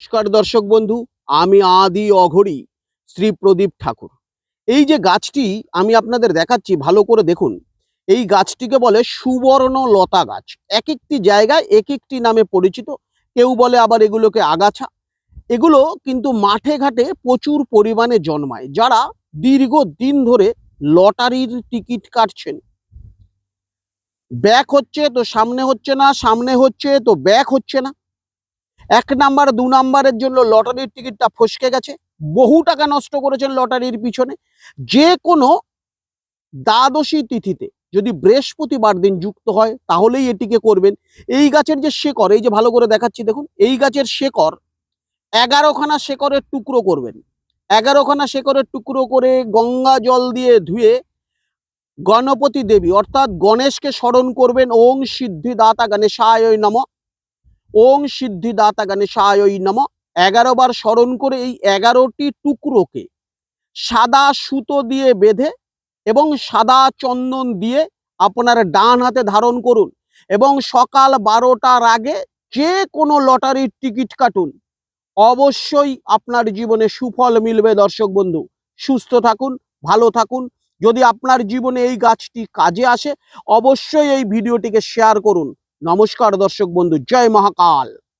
নমস্কার দর্শক বন্ধু, আমি আদি অঘরি, শ্রী প্রদীপ ঠাকুর। এই যে গাছটি আমি আপনাদের দেখাচ্ছি, ভালো করে দেখুন। এই গাছটিকে বলে সুবর্ণ লতা গাছ। এক একটি জায়গায় এক একটি নামে পরিচিত। কেউ বলে আবার এগুলোকে আগাছা। এগুলো কিন্তু মাঠে ঘাটে প্রচুর পরিমাণে জন্মায়। যারা দীর্ঘ দিন ধরে লটারির টিকিট কাটছেন। ব্যাক হচ্ছে তো সামনে হচ্ছে না, সামনে হচ্ছে তো ব্যাক হচ্ছে না। এক নাম্বার, দু নাম্বারের জন্য লটারির টিকিটটা ফসকে গেছে। বহু টাকা নষ্ট করেছেন লটারির পিছনে। যে কোনো দ্বাদশী তিথিতে যদি বৃহস্পতিবার দিন যুক্ত হয়, তাহলেই এটিকে করবেন। এই গাছের যে শেকড়, এই যে ভালো করে দেখাচ্ছি, দেখুন, এই গাছের শেকড় এগারোখানা শেকড়ের টুকরো করবেন। এগারোখানা শেকড়ের টুকরো করে গঙ্গা জল দিয়ে ধুয়ে গণপতি দেবী, অর্থাৎ গণেশকে স্মরণ করবেন। ওং সিদ্ধিদাতা গণেশায় নম। ওং সিদ্ধিদাতা গণেশায় নম। এগারো বার স্মরণ করে এই এগারোটি টুকরোকে সাদা সুতো দিয়ে বেঁধে এবং সাদা চন্দন দিয়ে আপনার ডান হাতে ধারণ করুন এবং সকাল বারোটার আগে যে কোনো লটারির টিকিট কাটুন। অবশ্যই আপনার জীবনে সুফল মিলবে দর্শক বন্ধু। সুস্থ থাকুন, ভালো থাকুন। যদি আপনার জীবনে এই গাছটি কাজে আসে, অবশ্যই এই ভিডিওটিকে শেয়ার করুন। নমস্কার দর্শক বন্ধু জয় মহাকাল।